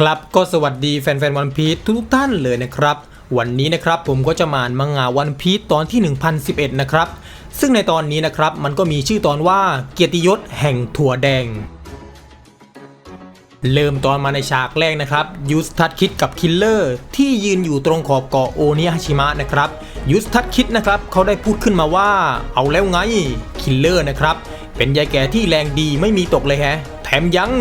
ครับก็สวัสดีแฟนๆวันพีททุกๆท่านเลยนะครับ วันนี้นะครับผมก็จะมาอ่านมังงะวันพีทตอนที่ 1011 นะครับ ซึ่งในตอนนี้นะครับมันก็มีชื่อตอนว่าเกียรติยศแห่งถั่วแดง เริ่มตอนมาในฉากแรกนะครับยูสทัดคิดกับคิลเลอร์ที่ยืนอยู่ตรงขอบเกาะโอนิฮาชิมะนะครับ ยูสทัดคิดนะครับเขาได้พูดขึ้นมาว่า เอาแล้วไง คิลเลอร์นะครับ เป็นยายแก่ที่แรงดีไม่มีตกเลยแฮะ แถมยัง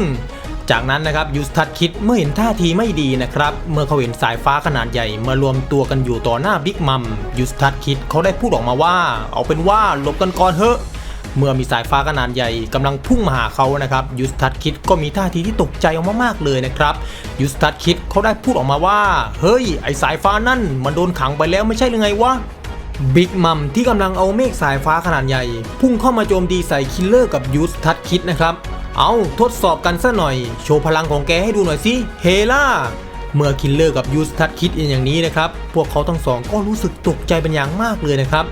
จากนั้นนะครับยูสทัดคิดเมื่อเห็นท่าทีไม่ดีนะครับ เมื่อเขาเห็นสายฟ้าขนาดใหญ่มารวมตัวกันอยู่ต่อหน้าบิ๊กมัมยูสทัดคิดเขาได้พูดออกมาว่า เอาเป็นว่าหลบกันก่อนเถอะ เมื่อมีสายฟ้าขนาดใหญ่กำลังพุ่งมาหาเขานะครับยูสตัดคิดก็มีท่าทีที่ตกใจออกมามากเลยนะครับยูสตัดคิดเขาได้พูดออกมาว่า เฮ้ย ไอสายฟ้านั่นมันโดนขังไปแล้วไม่ใช่หรือไงวะบิ๊กมัมที่กำลังเอาเมฆสายฟ้าขนาดใหญ่ พุ่งเข้ามาโจมตีใส่คิลเลอร์กับยูสตัดคิดนะครับ เอาทดสอบกันซะหน่อย โชว์พลังของแกให้ดูหน่อยสิเฮล่าเมื่อคิลเลอร์กับยูสทัดคิดอย่างนี้นะครับ พวกเขาทั้งสองก็รู้สึกตกใจเป็นอย่างมากเลยนะครับ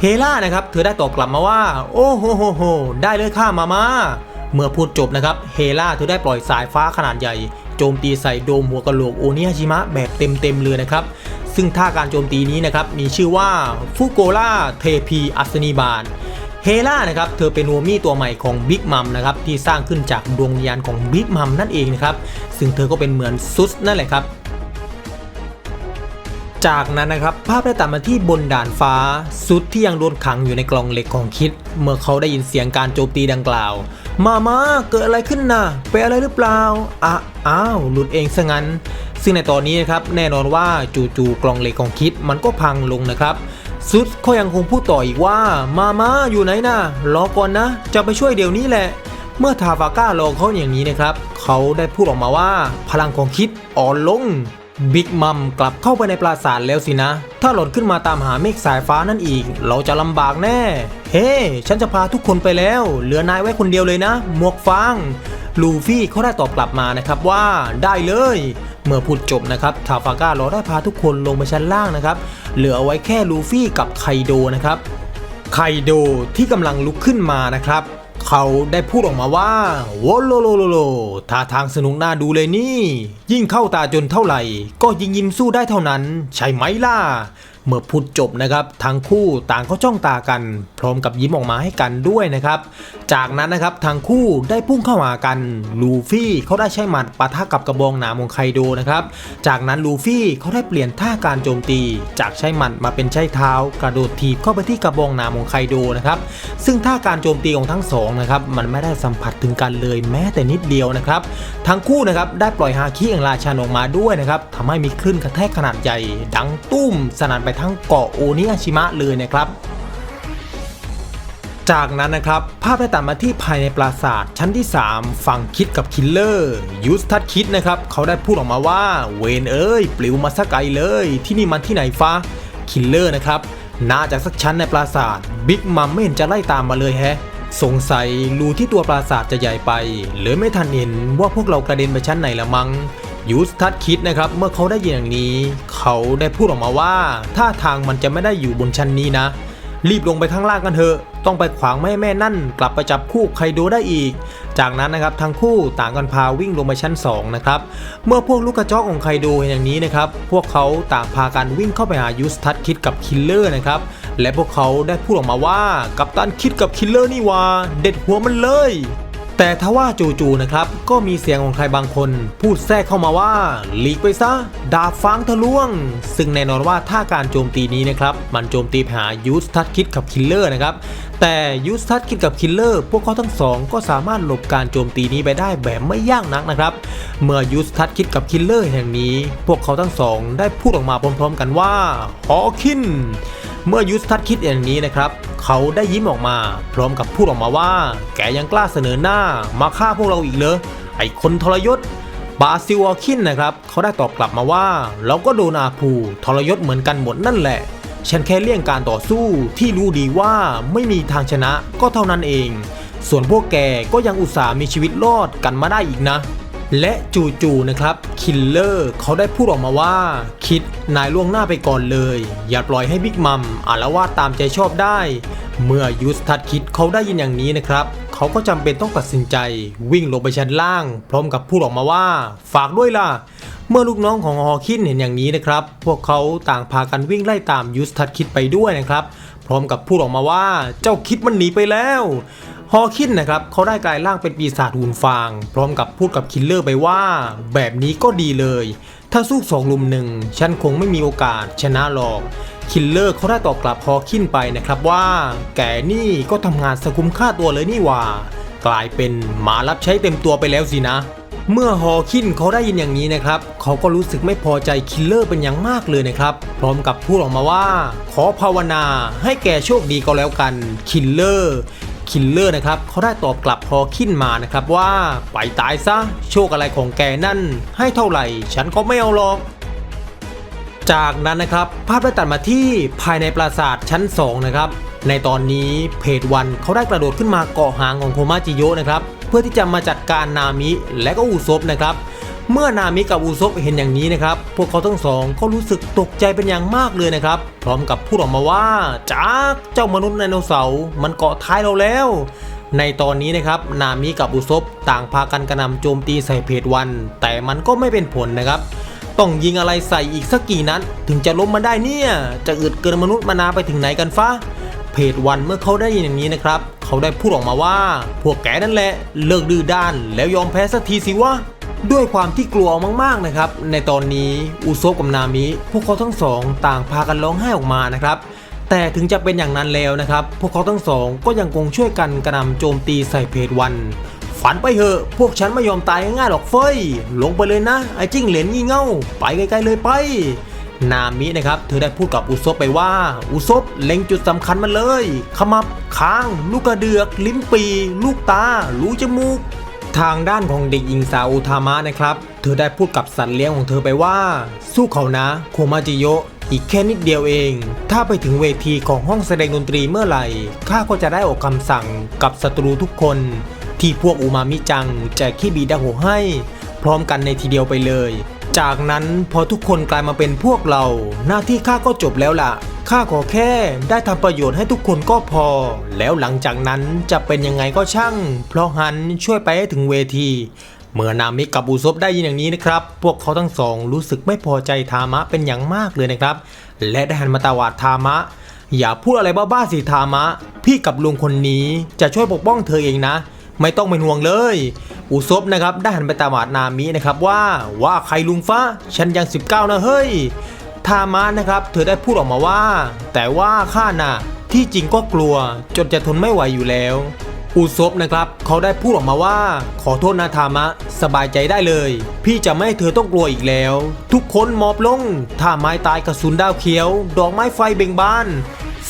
เฮล่านะครับเธอได้ตอบกลับมาว่า โอ้โหโหโหได้เลยค่ะมามาเมื่อพูดจบนะครับเฮล่าเธอได้ปล่อยสายฟ้าขนาดใหญ่ โจมตีใส่โดมหัวกะโหลกโอนิฮาชิมะแบบเต็มๆเลยนะครับ ซึ่งท่าการโจมตีนี้นะครับมีชื่อว่าฟุโกล่าเทพีอัศนีบาลเฮล่านะครับเธอเป็นวัวมี่ตัวใหม่ของบิ๊กมัมนะครับที่สร้างขึ้นจากดวงวิญญาณของบิ๊กมัมนั่นเองนะครับซึ่งเธอก็เป็นเหมือนซุสนั่นแหละครับ จากนั้นนะครับภาพได้ตัดมาที่บนด่านฟ้า ซุดที่ยังโดนขังอยู่ในกล่องเหล็กของคิด เมื่อเขาได้ยินเสียงการโจมตีดังกล่าว มามาเกิดอะไรขึ้นนะเป็นอะไรหรือเปล่าอะอ้าวหลุดเองซะงั้น ซึ่งในตอนนี้นะครับแน่นอนว่าจู่ๆกล่องเหล็กของคิดมันก็พังลงนะครับซุดเขายังคงพูดต่ออีกว่ามามาอยู่ไหนนะรอก่อนนะ จะไปช่วยเดี๋ยวนี้แหละ เมื่อทาฟาก้ารอเขาอย่างนี้นะครับเขาได้พูดออกมาว่า พลังของคิดอ่อนลง บิ๊กมัมกลับเข้าไปในปราสาทแล้วสินะ ถ้าหล่นขึ้นมาตามหาเมฆสายฟ้านั่นอีก เราจะลำบากแน่ เฮ้ฉันจะพาทุกคนไปแล้ว เหลือนายไว้คนเดียวเลยนะ หมวกฟางลูฟี่เขาได้ตอบกลับมานะครับว่าได้เลย เมื่อพูดจบนะครับทาฟาก้าเราได้พาทุกคนลงไปชั้นล่างนะครับ เหลือไว้แค่ลูฟี่กับไคโดนะครับ ไคโดที่กำลังลุกขึ้นมานะครับ เขาได้พูดออกมาว่าโวโลโลโลโลท่าทางสนุกน่าดูเลยนี่ ยิ่งเข้าตาจนเท่าไหร่ ก็ยิ่งยิ้มสู้ได้เท่านั้น ใช่ไหมล่ะ เมื่อพูดจบนะครับทั้งคู่ต่างก็จ้องตากัน พร้อมกับยิ้มออกมาให้กันด้วยนะครับ จากนั้นนะครับทั้งคู่ได้พุ่งเข้าหากันลูฟี่เขาได้ใช้หมัดปะทะกับกระบองหนามของไคโดนะครับ จากนั้นลูฟี่เขาได้เปลี่ยนท่าการโจมตี จากใช้หมัดมาเป็นใช้เท้า กระโดดถีบเข้าไปที่กระบองหนามของไคโดนะครับซึ่งท่าการโจมตีของทั้งสองนะครับมันไม่ได้สัมผัสถึงกันเลยแม้แต่นิดเดียวนะครับทั้งคู่นะครับได้ปล่อยฮาคิแห่งราชาออกมาด้วยนะครับทำให้มีคลื่นกระแทกขนาดใหญ่ ดังตุ้มสนั่นไปทั้งเกาะโอนิอาชิมะเลยนะครับ จากนั้นนะครับ ภาพได้ตัดมาที่ภายในปราสาทชั้นที่ 3 ฝั่งคิดกับคิลเลอร์ยูสทัดคิดนะครับ เขาได้พูดออกมาว่าเวนเอ้ย ปลิวมาสักไกลเลย ที่นี่มันที่ไหนฟ้าคิลเลอร์นะครับน่าจะสักชั้นในปราสาทบิ๊กมัมไม่เห็นจะไล่ตามมาเลยแฮะสงสัยรูที่ตัวปราสาทจะใหญ่ไปเลยไม่ทันเห็นว่าพวกเรากระเด็นไปชั้นไหนละมัง้ง ยูสทัดคิดนะครับ เมื่อเขาได้ยินอย่างนี้ เขาได้พูดออกมาว่าท่าทางมันจะไม่ได้อยู่บนชั้นนี้นะ รีบลงไปข้างล่างกันเถอะ ต้องไปขวางไม่แม่นั่น กลับไปจับคู่ไคโดได้อีก จากนั้นนะครับทั้งคู่ต่างกันพาวิ่งลงไปชั้น2นะครับ เมื่อพวกลูกกระจอกของไคโดเห็นอย่างนี้นะครับ พวกเขาต่างพากันวิ่งเข้าไปหายูสทัดคิดกับคิลเลอร์นะครับ และพวกเขาได้พูดออกมาว่ากัปตันคิดกับคิลเลอร์นี่ว่าเด็ดหัวมันเลย แต่ทว่าจู่ๆนะครับ ก็มีเสียงของใครบางคน พูดแทรกเข้ามาว่าหลีกไปซะ ดาบฟางทะลวง ซึ่งแน่นอนว่าถ้าการโจมตีนี้นะครับ มันโจมตีหายูสทัดคิดกับคิลเลอร์นะครับแต่ยูสทัดคิดกับคิลเลอร์พวกเขาทั้งสองก็สามารถหลบการโจมตีนี้ไปได้แบบไม่ยากนักนะครับ เมื่อยูสทัดคิดกับคิลเลอร์แห่งนี้ พวกเขาทั้งสองได้พูดออกมาพร้อมๆกันว่าฮอคินเมื่อยูสทัดคิดอย่างนี้นะครับ เขาได้ยิ้มออกมา พร้อมกับพูดออกมาว่า แกยังกล้าเสนอหน้ามาฆ่าพวกเราอีกเหรอไอคนทรยศบาซิลวอคินนะครับ เขาได้ตอบกลับมาว่า เราก็โดนอาภูทรยศเหมือนกันหมดนั่นแหละ ฉันแค่เลี่ยงการต่อสู้ที่รู้ดีว่าไม่มีทางชนะก็เท่านั้นเอง ส่วนพวกแกก็ยังอุตส่าห์มีชีวิตรอดกันมาได้อีกนะ และจู่ๆนะครับ คิลเลอร์เขาได้พูดออกมาว่า คิดนายล่วงหน้าไปก่อนเลย อย่าปล่อยให้บิ๊กมัมอารวาสตามใจชอบได้ เมื่อยูสทัดคิดเขาได้ยินอย่างนี้นะครับเขาก็จำเป็นต้องตัดสินใจ วิ่งลงไปชั้นล่าง พร้อมกับพูดออกมาว่า ฝากด้วยล่ะ เมื่อลูกน้องของฮอคินเห็นอย่างนี้นะครับ พวกเขาต่างพากันวิ่งไล่ตามยูสทัดคิดไปด้วยนะครับ พร้อมกับพูดออกมาว่าเจ้าคิดมันหนีไปแล้วฮอคินนะครับเขาได้กลายร่างเป็นปีศาจหุ่นฟาง พร้อมกับพูดกับคิลเลอร์ไปว่า แบบนี้ก็ดีเลย ถ้าสู้สองลุมหนึ่งฉันคงไม่มีโอกาสชนะหรอกคิลเลอร์เขาได้ตอบกลับฮอคินไปนะครับว่า แกนี่ก็ทำงานสกุมค่าตัวเลยนี่ว่า กลายเป็นหมารับใช้เต็มตัวไปแล้วสินะ เมื่อฮอคินเขาได้ยินอย่างนี้นะครับ เขาก็รู้สึกไม่พอใจคิลเลอร์เป็นอย่างมากเลยนะครับ พร้อมกับพูดออกมาว่า ขอภาวนาให้แกโชคดีก็แล้วกันคิลเลอร์คิลเลอร์นะครับเขาได้ตอบกลับฮอคินมานะครับว่าไปตายซะโชคอะไรของแกนั่น ให้เท่าไหร่ ฉันก็ไม่เอาหรอกจากนั้นนะครับภาพได้ตัดมาที่ภายในปราสาทชั้น 2 นะครับ ในตอนนี้เพจวันเขาได้กระโดดขึ้นมาเกาะหางของโคมาจิโยนะครับ เพื่อที่จะมาจัดการนามิและก็อุซบนะครับ เมื่อนามิกับอุซบเห็นอย่างนี้นะครับ พวกเขาทั้งสองก็รู้สึกตกใจเป็นอย่างมากเลยนะครับ พร้อมกับพูดออกมาว่าจากเจ้ามนุษย์ไดโนเสาร์มันเกาะท้ายเราแล้ว ในตอนนี้นะครับนามิกับอุซบต่างพากันกระนำโจมตีใส่เพจวัน แต่มันก็ไม่เป็นผลนะครับต้องยิงอะไรใส่อีกสักกี่นัดถึงจะล้มมาได้เนี่ย จะอึดเกินมนุษย์มานาไปถึงไหนกันฟ้าเพจวันเมื่อเขาได้ยินอย่างนี้นะครับ เขาได้พูดออกมาว่า พวกแกนั่นแหละเลิกดื้อด้านแล้วยอมแพ้สักทีสิวะด้วยความที่กลัวมากๆนะครับ ในตอนนี้อุโซกับนามิ พวกเขาทั้งสองต่างพากันร้องไห้ออกมานะครับแต่ถึงจะเป็นอย่างนั้นแล้วนะครับ พวกเขาทั้งสองก็ยังคงช่วยกันกระนำโจมตีใส่เพจวัน ฝันไปเหอะ พวกฉันไม่ยอมตายง่ายๆหรอกเฟ้ย ลงไปเลยนะ ไอ้จิ้งเหลนงี่เง่า ไปไกลๆเลยไป นามินะครับ เธอได้พูดกับอุซบไปว่า อุซบเล็งจุดสำคัญมาเลย ขมับค้าง ลูกกระเดือก ลิ้นปี ลูกตา รูจมูก ทางด้านของเด็กหญิงสาวอุทามะนะครับ เธอได้พูดกับสัตว์เลี้ยงของเธอไปว่า สู้เขานะ โคมาจิโยอีกแค่นิดเดียวเอง ถ้าไปถึงเวทีของห้องแสดงดนตรีเมื่อไหร่ ข้าก็จะได้ออกคำสั่งกับศัตรูทุกคน ที่พวกอุมามิจังแจกขี้บีดาโหให้ พร้อมกันในทีเดียวไปเลย จากนั้นพอทุกคนกลายมาเป็นพวกเรา หน้าที่ข้าก็จบแล้วล่ะข้าขอแค่ได้ทำประโยชน์ให้ทุกคนก็พอ แล้วหลังจากนั้นจะเป็นยังไงก็ช่าง เพราะฮันช่วยไปให้ถึงเวที เมื่อนามิกับอุซบได้ยินอย่างนี้นะครับ พวกเขาทั้งสองรู้สึกไม่พอใจทามะเป็นอย่างมากเลยนะครับ และได้หันมาตวาดทามะ อย่าพูดอะไรบ้าๆสิทามะ พี่กับลุงคนนี้จะช่วยปกป้องเธอเองนะ ไม่ต้องเป็นห่วงเลย อุซบนะครับได้หันไปตาวาดนามินะครับว่าว่าใครลุงฟ้าฉันยัง 19 นะเฮ้ย ทามะนะครับ เธอได้พูดออกมาว่า แต่ว่าข้าน่ะที่จริงก็กลัว จนจะทนไม่ไหวอยู่แล้ว อุซบนะครับเขาได้พูดออกมาว่า ขอโทษนะทามะ สบายใจได้เลย พี่จะไม่ให้เธอต้องกลัวอีกแล้ว ทุกคนมอบลงถ้าไม้ตายกระสุนดาวเขียว ดอกไม้ไฟเบ่งบาน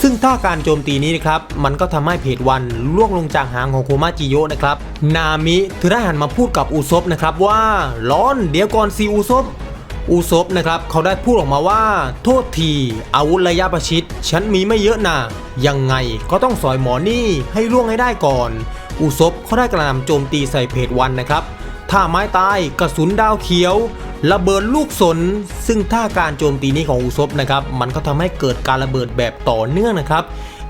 ซึ่งถ้าการโจมตีนี้นะครับมันก็ทำให้เพจวันล่วงลงจากหางของโคมาจิโยะนะครับนามิเธอได้หันมาพูดกับอุซบนะครับว่าร้อนเดี๋ยวก่อนสิอุซบอุซบนะครับเขาได้พูดออกมาว่า โทษที อาวุธระยะประชิด ฉันมีไม่เยอะนะยังไงก็ต้องสอยหมอนี่ให้ล่วงให้ได้ก่อน อุซบเขาได้กระหน่ำโจมตีใส่เพจวันนะครับถ้าไม้ตายกระสุนดาวเขียว ระเบิดลูกสน ซึ่งถ้าการโจมตีนี้ของอุซบนะครับ มันก็ทำให้เกิดการระเบิดแบบต่อเนื่องนะครับ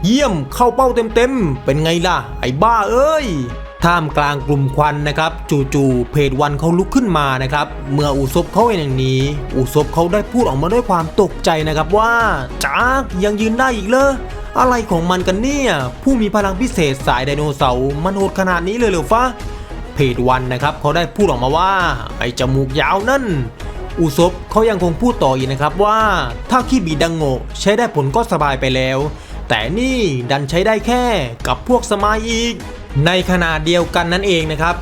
เยี่ยมเข้าเป้าเต็มๆ เป็นไงล่ะ ไอ้บ้าเอ้ย ท่ามกลางกลุ่มควันนะครับ จู่ๆเพจวันเขาลุกขึ้นมานะครับ เมื่ออุซบเขาเห็นอย่างนี้ อุซบเขาได้พูดออกมาด้วยความตกใจนะครับว่าจากยังยืนได้อีกเลยอะไรของมันกันเนี่ย ผู้มีพลังพิเศษสายไดโนเสาร์มันโหดขนาดนี้เลยเหรอฟ้า เพจวันนะครับเขาได้พูดออกมาว่าไอ้จมูกยาวนั่น อุซบเขายังคงพูดต่ออีกนะครับว่า ถ้าขี้บีดังโง่ใช้ได้ผลก็สบายไปแล้ว แต่นี่ดันใช้ได้แค่กับพวกสมายอีก ในขณะเดียวกันนั่นเองนะครับ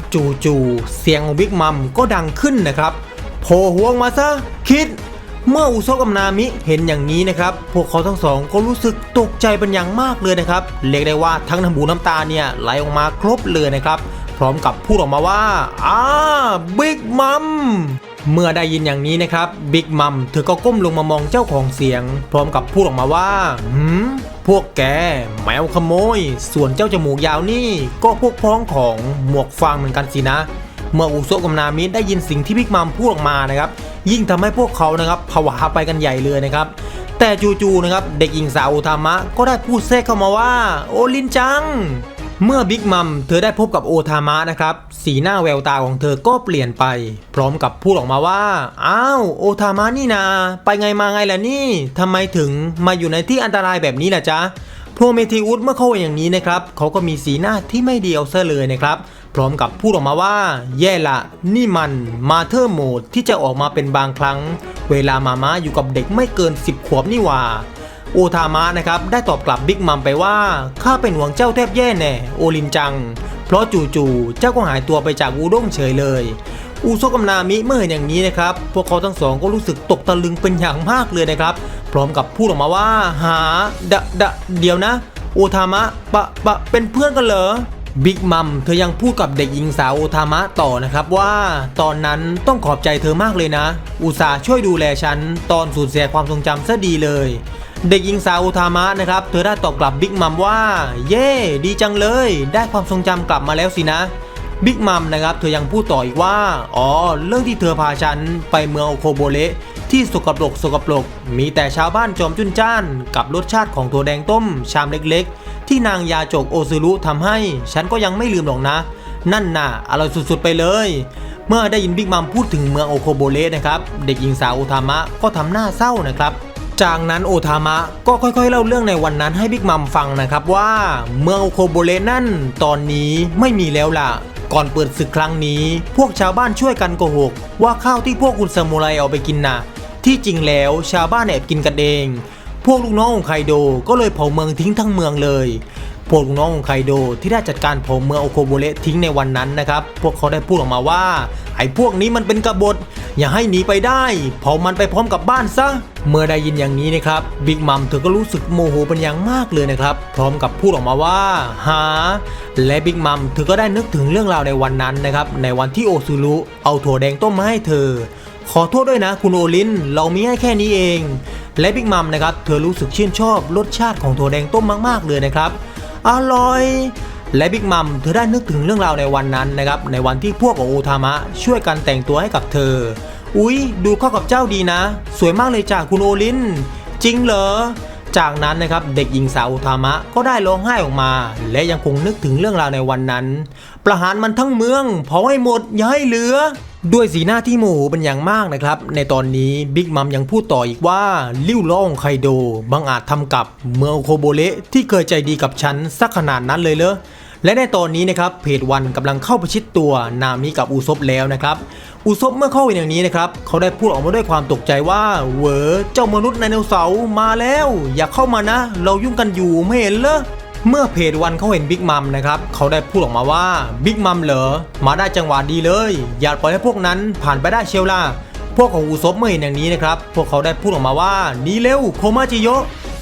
จู่ๆเสียงของบิ๊กมัมก็ดังขึ้นนะครับโผล่หัวออกมาซะคิดเมื่ออุซกับนามิเห็นอย่างนี้นะครับ พวกเขาทั้งสองก็รู้สึกตกใจเป็นอย่างมากเลยนะครับ เรียกได้ว่าทั้งน้ำหูน้ำตาเนี่ยไหลออกมาครบเลยนะครับ พร้อมกับพูดออกมาว่าอ้าบิ๊กมัมเมื่อได้ยินอย่างนี้นะครับบิ๊กมัมเธอก็ก้มลงมามองเจ้าของเสียง พร้อมกับพูดออกมาว่าหืมพวกแกแมวขโมย ส่วนเจ้าจมูกยาวนี่ ก็พวกพ้องของหมวกฟางเหมือนกันสินะ เมื่ออุโซกับนามิได้ยินสิ่งที่บิ๊กมัมพูดออกมานะครับ ยิ่งทำให้พวกเขานะครับผวาไปกันใหญ่เลยนะครับ แต่จู่ๆนะครับ เด็กหญิงสาวโอทามะก็ได้พูดแทรกเข้ามาว่า โอลินจัง เมื่อบิ๊กมัมเธอได้พบกับโอทามะนะครับ สีหน้าแววตาของเธอก็เปลี่ยนไป พร้อมกับพูดออกมาว่า อ้าว โอทามะนี่นา ไปไงมาไงล่ะนี่ทำไมถึงมาอยู่ในที่อันตรายแบบนี้ล่ะจ๊ะโพรเมธีอุสเมื่อเข้าอย่างนี้นะครับเขาก็มีสีหน้าที่ไม่เดียวซะเลยนะครับ พร้อมกับพูดออกมาว่า แย่ละ นี่มันมาเธอร์โหมดที่จะออกมาเป็นบางครั้ง เวลามามาอยู่กับเด็กไม่เกิน 10 ขวบนี่หว่า โอทามะนะครับได้ตอบกลับบิ๊กมัมไปว่าข้าเป็นห่วงเจ้าแทบแย่แน่โอลินจัง เพราะจู่ๆเจ้าก็หายตัวไปจากอูด้งเฉยเลย อูโซกับนามิเมื่อเห็นอย่างนี้นะครับพวกเขาทั้งสองก็รู้สึกตกตะลึงเป็นอย่างมากเลยนะครับ พร้อมกับพูดออกมาว่า หาดะดะเดี๋ยวนะโอทามะปะปะเป็นเพื่อนกันเหรอบิ๊กมัมเธอยังพูดกับเด็กหญิงสาวโอทามะต่อนะครับว่า ตอนนั้นต้องขอบใจเธอมากเลยนะ อุตส่าห์ช่วยดูแลฉัน ตอนสูญเสียความทรงจำซะดีเลย เด็กหญิงสาวโอทามะนะครับ เธอได้ตอบกลับบิ๊กมัมว่า เย่ดีจังเลย ได้ความทรงจำกลับมาแล้วสินะบิ๊กมัมนะครับเธอยังพูดต่ออีกว่า อ๋อ เรื่องที่เธอพาฉันไปเมืองโอโคโบเลที่สกปรกสกปรก มีแต่ชาวบ้านจอมจุนจ้าน กับรสชาติของถั่วแดงต้ม ชามเล็กๆ ที่นางยาจกโอซึรุทำให้ ฉันก็ยังไม่ลืมหรอกนะ นั่นน่ะอร่อยสุดๆไปเลย เมื่อได้ยินบิ๊กมัมพูดถึงเมืองโอโคโบเลนะครับ เด็กหญิงสาวโอทามะก็ทำหน้าเศร้านะครับ จากนั้นโอทามะก็ค่อยๆเล่าเรื่องในวันนั้นให้บิ๊กมัมฟังนะครับว่าเมืองโอโคโบเลนั่นตอนนี้ไม่มีแล้วล่ะ ก่อนเปิดศึกครั้งนี้ พวกชาวบ้านช่วยกันโกหก ว่าข้าวที่พวกคุณซามูไรเอาไปกินน่ะ ที่จริงแล้วชาวบ้านแอบกินกันเอง พวกลูกน้องของไคโดก็เลยเผาเมืองทิ้งทั้งเมืองเลยพวกลูกน้องของไคโดที่ได้จัดการเผาเมืองโอโคโบเลทิ้งในวันนั้นนะครับพวกเขาได้พูดออกมาว่า ไอ้พวกนี้มันเป็นกบฏ อย่าให้หนีไปได้เผามันไปพร้อมกับบ้านซะ เมื่อได้ยินอย่างนี้นะครับบิ๊กมัมเธอก็รู้สึกโมโหเป็นอย่างมากเลยนะครับ พร้อมกับพูดออกมาว่าหา และบิ๊กมัมเธอก็ได้นึกถึงเรื่องราวในวันนั้นนะครับ ในวันที่โอซูรุเอาถั่วแดงต้มมาให้เธอ ขอโทษด้วยนะคุณโอลิน เรามีให้แค่นี้เอง และบิ๊กมัมนะครับ เธอรู้สึกชื่นชอบรสชาติของถั่วแดงต้มมาก ๆ เลยนะครับ อร่อย และบิ๊กมัมเธอได้นึกถึงเรื่องราวในวันนั้นนะครับในวันที่พวกของโอทามะช่วยกันแต่งตัวให้กับเธอ อุ๊ย ดูเข้ากับเจ้าดีนะ สวยมากเลยจ้าคุณโอลิน จริงเหรอจากนั้นนะครับเด็กหญิงสาวโอทามะก็ได้ร้องไห้ออกมา และยังคงนึกถึงเรื่องราวในวันนั้น ประหารมันทั้งเมืองเผาให้หมดอย่าให้เหลือ ด้วยสีหน้าที่โมโหเป็นอย่างมากนะครับ ในตอนนี้บิ๊กมัมยังพูดต่ออีกว่า ลิ้วล้อองไคโดบังอาจทำกับเมืองโคโบเละที่เคยใจดีกับฉันสักขนาดนั้นเลยเหรอ และในตอนนี้นะครับเพจวันกำลังเข้าประชิดตัวนามิกับอุซบแล้วนะครับอุซบเมื่อเข้าไปอย่างนี้นะครับเขาได้พูดออกมาด้วยความตกใจว่าเวอเจ้ามนุษย์ไดโนเสาร์มาแล้ว อย่าเข้ามานะ เรายุ่งกันอยู่ไม่เห็นเหรอเมื่อเพจวันเขาเห็นบิ๊กมัมนะครับเขาได้พูดออกมาว่าบิ๊กมัมเหรอมาได้จังหวะดีเลย อย่าปล่อยให้พวกนั้นผ่านไปได้เชียวล่ะพวกของอุซบเมื่อเห็นอย่างนี้นะครับพวกเขาได้พูดออกมาว่านีเร็วโคมาจิโย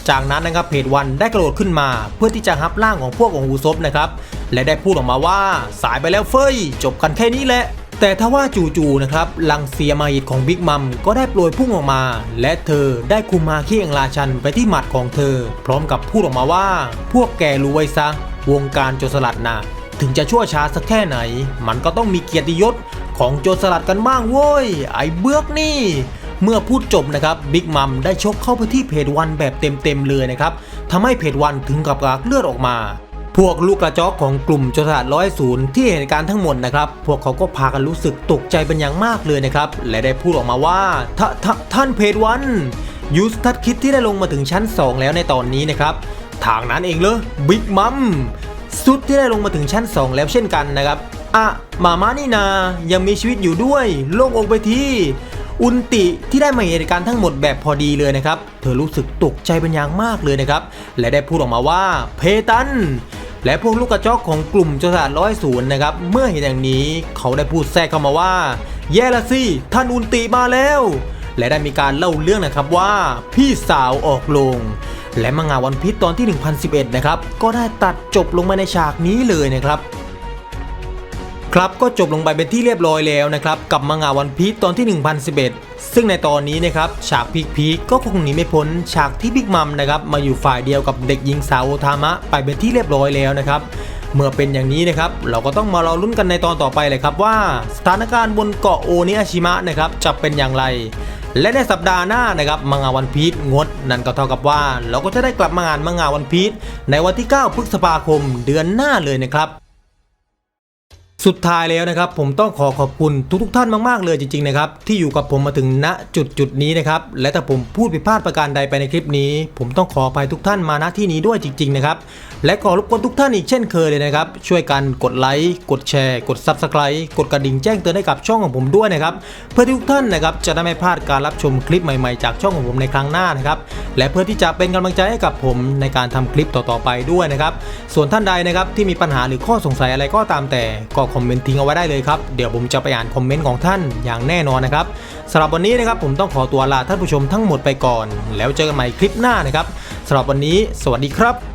จากนั้นนะครับเพจวันได้กระโดดขึ้นมา เพื่อที่จะฮับร่างของพวกของอูซบนะครับและได้พูดออกมาว่าสายไปแล้วเฟยจบกันแค่นี้แหละ แต่ถ้าว่าจู่ๆนะครับลังเสียมาหิตของบิ๊กมัมก็ได้โปรยพุ่งออกมา และเธอได้คุมมาขี้อังราชันไปที่หมัดของเธอ พร้อมกับพูดออกมาว่า พวกแกรู้ไว้ซะ วงการโจรสลัดนะถึงจะชั่วช้าสักแค่ไหน มันก็ต้องมีเกียรติยศของโจรสลัดกันบ้างโว้ยไอ้เบือกนี่ เมื่อพูดจบนะครับบิ๊กมัมได้ชกเข้าไปที่เพจวันแบบเต็มๆเลยนะครับทำให้เพจวันถึงกับกากเลือดออกมา พวกลูกกระจอกของกลุ่มโจรสลัดร้อยศูนย์ที่เห็นการทั้งหมดนะครับ พวกเขาก็พากันรู้สึกตกใจเป็นอย่างมากเลยนะครับ และได้พูดออกมาว่าททท่านเพจวันยูสทัดคิดที่ได้ลงมาถึงชั้น 2 แล้วในตอนนี้นะครับทางนั้นเองเลยบิ๊กมัมสุดที่ได้ลงมาถึงชั้น 2 แล้วเช่นกันนะครับอะมาม่านี่นายังมีชีวิตอยู่ด้วย โล่งอกไปที อุนติที่ได้มาเห็นเหตุการณ์ทั้งหมดแบบพอดีเลยนะครับ เธอรู้สึกตกใจเป็นอย่างมากเลยนะครับ และได้พูดออกมาว่าเพตัน และพวกลูกกระจอกของกลุ่มโจรสลัดร้อยศูนย์นะครับ เมื่อเห็นอย่างนี้เขาได้พูดแทรกเข้ามาว่า แย่ละสิท่านอุนติมาแล้ว และได้มีการเล่าเรื่องนะครับว่าพี่สาวออกโรงและมังงะวันพีชตอนที่ 1011 นะครับ ก็ได้ตัดจบลงมาในฉากนี้เลยนะครับ ครับก็จบลงไปเป็นที่เรียบร้อยแล้วนะครับกับมังงะวันพีชตอนที่ 1011 ซึ่งในตอนนี้นะครับฉากพีคๆก็คงหนีไม่พ้นฉากที่บิ๊กมัมนะครับมาอยู่ฝ่ายเดียวกับเด็กหญิงสาวโอทามะไปเป็นที่เรียบร้อยแล้วนะครับเมื่อเป็นอย่างนี้นะครับเราก็ต้องมารอลุ้นกันในตอนต่อไปเลยครับว่าสถานการณ์บนเกาะโอนิอาชิมะนะครับจะเป็นอย่างไร และในสัปดาห์หน้านะครับมังงะวันพีชงด นั่นก็เท่ากับว่า เราก็จะได้กลับมางานมังงะวันพีชในวันที่ 9 พฤษภาคมเดือนหน้าเลยนะครับ สุดท้ายแล้วนะครับ ผมต้องขอขอบคุณทุกๆท่านมากๆเลยจริงๆนะครับที่อยู่กับผมมาถึงณจุดจุดนี้นะครับและถ้าผมพูดผิดพลาดประการใดไปในคลิปนี้ ผมต้องขออภัยทุกท่านมาณที่นี้ด้วยจริงๆนะครับและขอรบกวนทุกท่านอีกเช่นเคยเลยนะครับช่วยกันกดไลค์กดแชร์ กด Subscribe กดกระดิ่งแจ้งเตือนให้กับช่องของผมด้วยนะครับเพื่อที่ทุกท่านนะครับจะได้ไม่พลาดการรับชมคลิปใหม่ๆ จากช่องของผมในครั้งหน้านะครับและเพื่อที่จะเป็นกำลังใจให้กับผมในการทำคลิปต่อๆไปด้วยนะครับส่วนท่านใดนะครับที่มีปัญหาหรือข้อสงสัยอะไรก็ตามแต่ก็คอมเมนต์ทิ้งเอาไว้ได้เลยครับ เดี๋ยวผมจะไปอ่านคอมเมนต์ของท่านอย่างแน่นอนนะครับสำหรับวันนี้นะครับผมต้องขอตัวลาท่านผู้ชมทั้งหมดไปก่อน แล้วเจอกันใหม่คลิปหน้านะครับสำหรับวันนี้ สวัสดีครับ